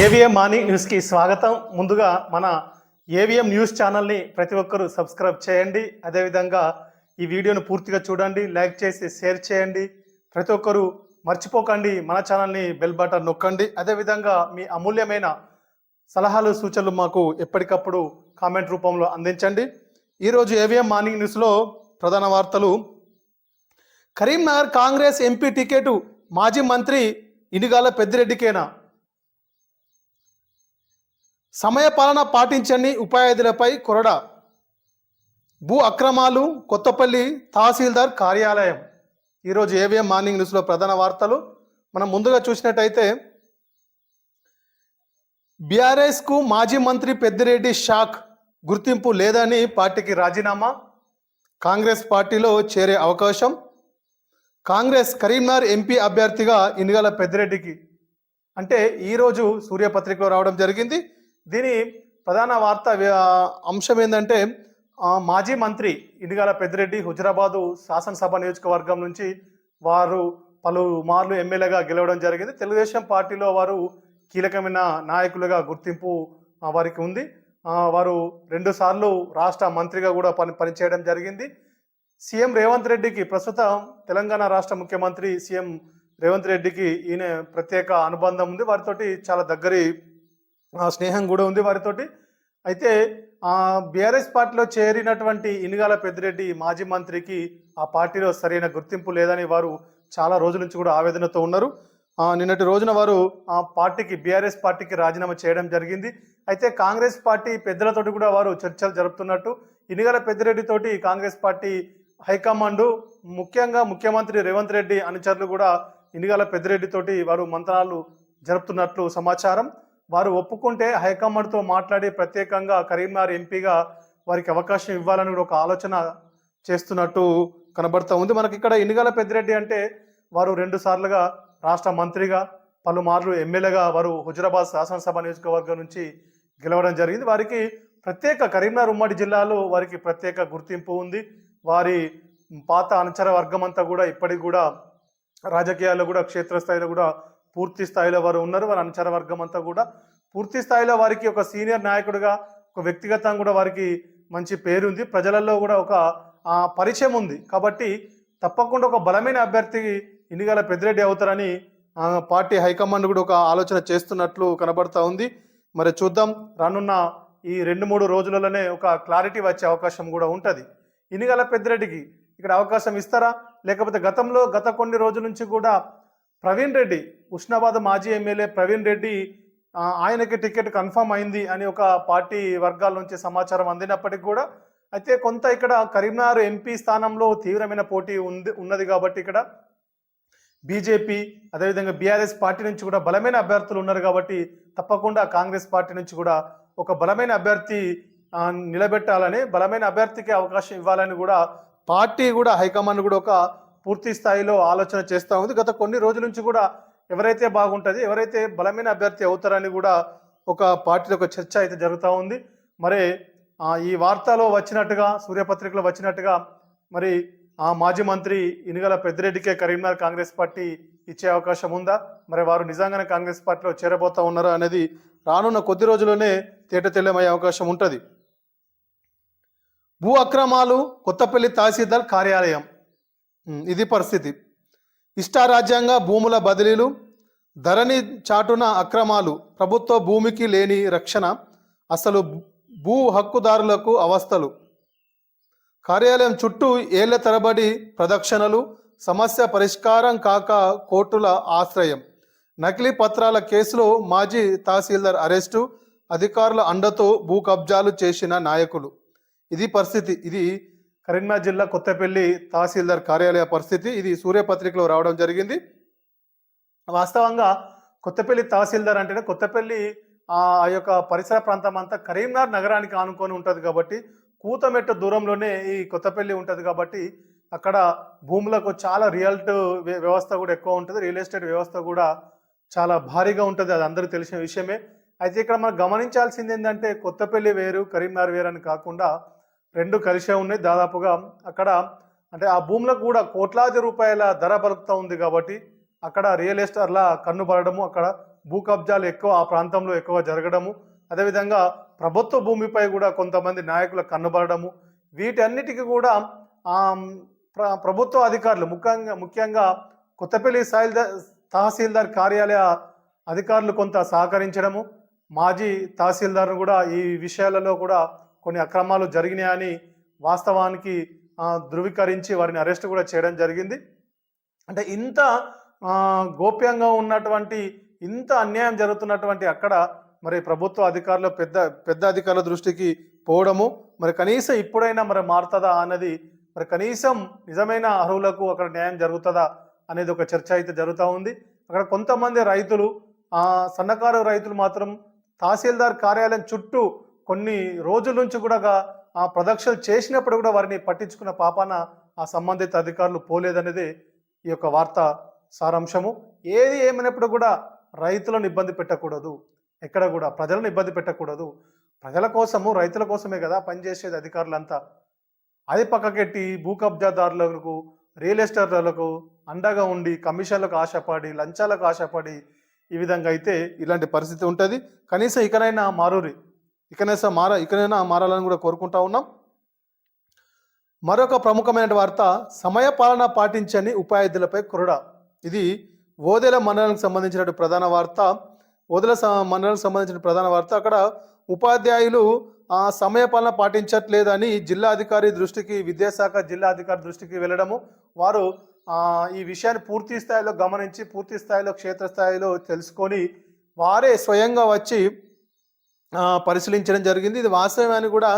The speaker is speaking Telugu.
ఏవిఎం మార్నింగ్ న్యూస్కి స్వాగతం. ముందుగా మన ఏవిఎం న్యూస్ ఛానల్ని ప్రతి ఒక్కరూ సబ్స్క్రైబ్ చేయండి. అదేవిధంగా ఈ వీడియోను పూర్తిగా చూడండి లైక్ చేసి షేర్ చేయండి. ప్రతి ఒక్కరూ మర్చిపోకండి మన ఛానల్ని బెల్ బటన్ నొక్కండి. అదేవిధంగా మీ అమూల్యమైన సలహాలు సూచనలు మాకు ఎప్పటికప్పుడు కామెంట్ రూపంలో అందించండి. ఈరోజు ఏవిఎం మార్నింగ్ న్యూస్లో ప్రధాన వార్తలు. కరీంనగర్ కాంగ్రెస్ ఎంపీ టికెట్ మాజీ మంత్రి ఇనిగాల పెద్దిరెడ్డికేనా? సమయపాలన పాటించని ఉపాధ్యాయులపై కొరడ. భూ అక్రమాలు కొత్తపల్లి తహసీల్దార్ కార్యాలయం. ఈరోజు ఏవిఎం మార్నింగ్ న్యూస్లో ప్రధాన వార్తలు. మనం ముందుగా చూసినట్టయితే బీఆర్ఎస్కు మాజీ మంత్రి పెద్దిరెడ్డి షాక్. గుర్తింపు లేదని పార్టీకి రాజీనామా? కాంగ్రెస్ పార్టీలో చేరే అవకాశం? కాంగ్రెస్ కరీంనగర్ ఎంపీ అభ్యర్థిగా ఇనుగల పెద్దిరెడ్డికి. అంటే ఈరోజు సూర్యపత్రికలో రావడం జరిగింది. దీని ప్రధాన వార్త అంశం ఏంటంటే మాజీ మంత్రి ఇండిగాల పెద్దిరెడ్డి హుజరాబాదు శాసనసభ నియోజకవర్గం నుంచి వారు పలు మార్లు ఎమ్మెల్యేగా గెలవడం జరిగింది. తెలుగుదేశం పార్టీలో వారు కీలకమైన నాయకులుగా గుర్తింపు వారికి ఉంది. వారు రెండుసార్లు రాష్ట్ర మంత్రిగా కూడా పని పనిచేయడం జరిగింది. సీఎం రేవంత్ రెడ్డికి ప్రస్తుతం తెలంగాణ రాష్ట్ర ముఖ్యమంత్రి సీఎం రేవంత్ రెడ్డికి ఈయన ప్రత్యేక అనుబంధం ఉంది. వారితోటి చాలా దగ్గరి స్నేహం కూడా ఉంది వారితోటి. అయితే బీఆర్ఎస్ పార్టీలో చేరినటువంటి ఇనుగాల పెద్దిరెడ్డి మాజీ మంత్రికి ఆ పార్టీలో సరైన గుర్తింపు లేదని వారు చాలా రోజుల నుంచి కూడా ఆవేదనతో ఉన్నారు. నిన్నటి రోజున వారు ఆ పార్టీకి బీఆర్ఎస్ పార్టీకి రాజీనామా చేయడం జరిగింది. అయితే కాంగ్రెస్ పార్టీ పెద్దలతోటి కూడా వారు చర్చలు జరుపుతున్నట్టు ఇనుగల పెద్దిరెడ్డితోటి కాంగ్రెస్ పార్టీ హైకమాండ్ ముఖ్యంగా ముఖ్యమంత్రి రేవంత్ రెడ్డి అనుచరులు కూడా ఇనుగల పెద్దిరెడ్డితోటి వారు మంత్రాలు జరుపుతున్నట్లు సమాచారం. వారు ఒప్పుకుంటే హైకమాండ్తో మాట్లాడి ప్రత్యేకంగా కరీంనగర్ ఎంపీగా వారికి అవకాశం ఇవ్వాలని కూడా ఒక ఆలోచన చేస్తున్నట్టు కనబడుతూ ఉంది. మనకి ఇక్కడ ఇనుగల పెద్దిరెడ్డి అంటే వారు రెండు సార్లుగా రాష్ట్ర మంత్రిగా పలుమార్లు ఎమ్మెల్యేగా వారు హుజరాబాద్ శాసనసభ నియోజకవర్గం నుంచి గెలవడం జరిగింది. వారికి ప్రత్యేక కరీంనగర్ ఉమ్మడి జిల్లాలో వారికి ప్రత్యేక గుర్తింపు ఉంది. వారి పాత అనుచర వర్గం అంతా కూడా ఇప్పటికి కూడా రాజకీయాల్లో కూడా క్షేత్రస్థాయిలో కూడా పూర్తి స్థాయిలో వారు ఉన్నారు. వారి అనుచర వర్గం అంతా కూడా పూర్తి స్థాయిలో వారికి ఒక సీనియర్ నాయకుడిగా ఒక వ్యక్తిగతంగా కూడా వారికి మంచి పేరు ఉంది ప్రజలలో కూడా ఒక పరిచయం ఉంది. కాబట్టి తప్పకుండా ఒక బలమైన అభ్యర్థి ఎన్నికల పెద్దిరెడ్డి అవుతారని పార్టీ హైకమాండ్ కూడా ఒక ఆలోచన చేస్తున్నట్లు కనబడతా ఉంది. మరి చూద్దాం. రానున్న ఈ రెండు మూడు రోజులలోనే ఒక క్లారిటీ వచ్చే అవకాశం కూడా ఉంటుంది. ఇనిగల పెద్దిరెడ్డికి ఇక్కడ అవకాశం ఇస్తారా? లేకపోతే గతంలో గత కొన్ని రోజుల నుంచి కూడా ప్రవీణ్ రెడ్డి ఉష్ణాబాద్ మాజీ ఎమ్మెల్యే ప్రవీణ్ రెడ్డి ఆయనకి టికెట్ కన్ఫర్మ్ అయింది అని ఒక పార్టీ వర్గాల నుంచి సమాచారం అందినప్పటికీ కూడా అయితే కొంత ఇక్కడ కరీంనగర్ ఎంపీ స్థానంలో తీవ్రమైన పోటీ ఉంది ఉన్నది కాబట్టి ఇక్కడ బీజేపీ అదేవిధంగా బీఆర్ఎస్ పార్టీ నుంచి కూడా బలమైన అభ్యర్థులు ఉన్నారు కాబట్టి తప్పకుండా కాంగ్రెస్ పార్టీ నుంచి కూడా ఒక బలమైన అభ్యర్థి నిలబెట్టాలని బలమైన అభ్యర్థికి అవకాశం ఇవ్వాలని కూడా పార్టీ కూడా హైకమాండ్ కూడా ఒక పూర్తి స్థాయిలో ఆలోచన చేస్తూ ఉంది. గత కొన్ని రోజుల నుంచి కూడా ఎవరైతే బాగుంటుంది ఎవరైతే బలమైన అభ్యర్థి అవుతారని కూడా ఒక పార్టీలో ఒక చర్చ అయితే జరుగుతూ ఉంది. మరి ఈ వార్తలో వచ్చినట్టుగా సూర్యపత్రికలో వచ్చినట్టుగా మరి ఆ మాజీ మంత్రి ఇనుగల పెద్దిరెడ్డికే కరీంనగర్ కాంగ్రెస్ పార్టీ ఇచ్చే అవకాశం ఉందా? మరి వారు నిజంగానే కాంగ్రెస్ పార్టీలో చేరబోతా ఉన్నారా అనేది రానున్న కొద్ది రోజుల్లోనే తేట తెల్లమయ్యే అవకాశం ఉంటుంది. భూ అక్రమాలు కొత్తపల్లి తహసీల్దార్ కార్యాలయం. ఇది పరిస్థితి. ఇష్టారాజ్యంగా భూముల బదిలీలు ధరణి చాటున అక్రమాలు ప్రభుత్వ భూమికి లేని రక్షణ అసలు భూ హక్కుదారులకు అవస్థలు. కార్యాలయం చుట్టూ ఏళ్ళ తరబడి ప్రదక్షిణలు సమస్య పరిష్కారం కాక కోర్టుల ఆశ్రయం. నకిలీ పత్రాల కేసులో మాజీ తహసీల్దార్ అరెస్టు అధికారుల అండతో భూ కబ్జాలు చేసిన నాయకులు. ఇది పరిస్థితి. ఇది కరీంనగర్ జిల్లా కొత్తపల్లి తహసీల్దార్ కార్యాలయ పరిస్థితి ఇది సూర్యపత్రికలో రావడం జరిగింది. వాస్తవంగా కొత్తపల్లి తహసీల్దార్ అంటేనే కొత్తపల్లి ఆ యొక్క పరిసర ప్రాంతం అంతా కరీంనగర్ నగరానికి ఆనుకొని ఉంటుంది కాబట్టి కూతమెట్టు దూరంలోనే ఈ కొత్తపల్లి ఉంటుంది కాబట్టి అక్కడ భూములకు చాలా రియల్ట్ వ్యవస్థ కూడా ఎక్కువ ఉంటుంది. రియల్ ఎస్టేట్ వ్యవస్థ కూడా చాలా భారీగా ఉంటుంది. అది అందరూ తెలిసిన విషయమే. అయితే ఇక్కడ మనం గమనించాల్సింది ఏంటంటే కొత్తపల్లి వేరు కరీంనగర్ వేరు అని కాకుండా రెండు కలిసే ఉన్నాయి. దాదాపుగా అక్కడ అంటే ఆ భూములకు కూడా కోట్లాది రూపాయల ధర పలుకుతూ ఉంది కాబట్టి అక్కడ రియల్ ఎస్టేట్లా కన్ను పడడము అక్కడ భూ కబ్జాలు ఎక్కువ ఆ ప్రాంతంలో ఎక్కువ జరగడము అదేవిధంగా ప్రభుత్వ భూమిపై కూడా కొంతమంది నాయకుల కన్నుబడము వీటన్నిటికీ కూడా ఆ, ప్రభుత్వ అధికారులు ముఖ్యంగా ముఖ్యంగా కొత్తపల్లి సాయిల్ తహసీల్దార్ కార్యాలయ అధికారులు కొంత సహకరించడము మాజీ తహసీల్దార్ను కూడా ఈ విషయాలలో కూడా కొన్ని అక్రమాలు జరిగినాయని వాస్తవానికి ధృవీకరించి వారిని అరెస్ట్ కూడా చేయడం జరిగింది. అంటే ఇంత గోప్యంగా ఉన్నటువంటి ఇంత అన్యాయం జరుగుతున్నటువంటి అక్కడ మరి ప్రభుత్వ అధికారులు పెద్ద పెద్ద అధికారుల దృష్టికి పోవడము మరి కనీసం ఇప్పుడైనా మరి మారుతుందా అన్నది మరి కనీసం నిజమైన అర్హులకు అక్కడ న్యాయం జరుగుతుందా అనేది ఒక చర్చ అయితే జరుగుతూ ఉంది. అక్కడ కొంతమంది రైతులు సన్నకారు రైతులు మాత్రం తహసీల్దార్ కార్యాలయం చుట్టూ కొన్ని రోజుల నుంచి కూడా ఆ ప్రదక్షిణలు చేసినప్పుడు కూడా వారిని పట్టించుకున్న పాపాన ఆ సంబంధిత అధికారులు పోలేదనేది ఈ యొక్క వార్త సారాంశము. ఏది ఏమైనప్పుడు కూడా రైతులను ఇబ్బంది పెట్టకూడదు. ఎక్కడ కూడా ప్రజలను ఇబ్బంది పెట్టకూడదు. ప్రజల కోసము రైతుల కోసమే కదా పనిచేసేది అధికారులంతా. అది పక్కకెట్టి భూ కబ్జాదారులకు రియల్ ఎస్టేటర్లకు అండగా ఉండి కమిషన్లకు ఆశపడి లంచాలకు ఆశపడి ఈ విధంగా అయితే ఇలాంటి పరిస్థితి ఉంటుంది. కనీసం ఇకనైనా మారూరి. ఇకనైనా మార ఇకనైనా మారాలని కూడా కోరుకుంటా ఉన్నాం. మరొక ప్రముఖమైన వార్త సమయ పాలన పాటించని ఉపాధ్యులపై కురడ ఇది ఓదెల మండలానికి సంబంధించిన ప్రధాన వార్త. ఓదెల స- మండలానికి సంబంధించిన ప్రధాన వార్త. అక్కడ ఉపాధ్యాయులు ఆ, సమయ పాలన పాటించట్లేదని జిల్లా అధికారి దృష్టికి విద్యాశాఖ జిల్లా అధికారి దృష్టికి వెళ్ళడము వారు ఈ విషయాన్ని పూర్తి స్థాయిలో గమనించి పూర్తి స్థాయిలో క్షేత్రస్థాయిలో తెలుసుకొని వారే స్వయంగా వచ్చి పరిశీలించడం జరిగింది. ఇది వాస్తవమని కూడా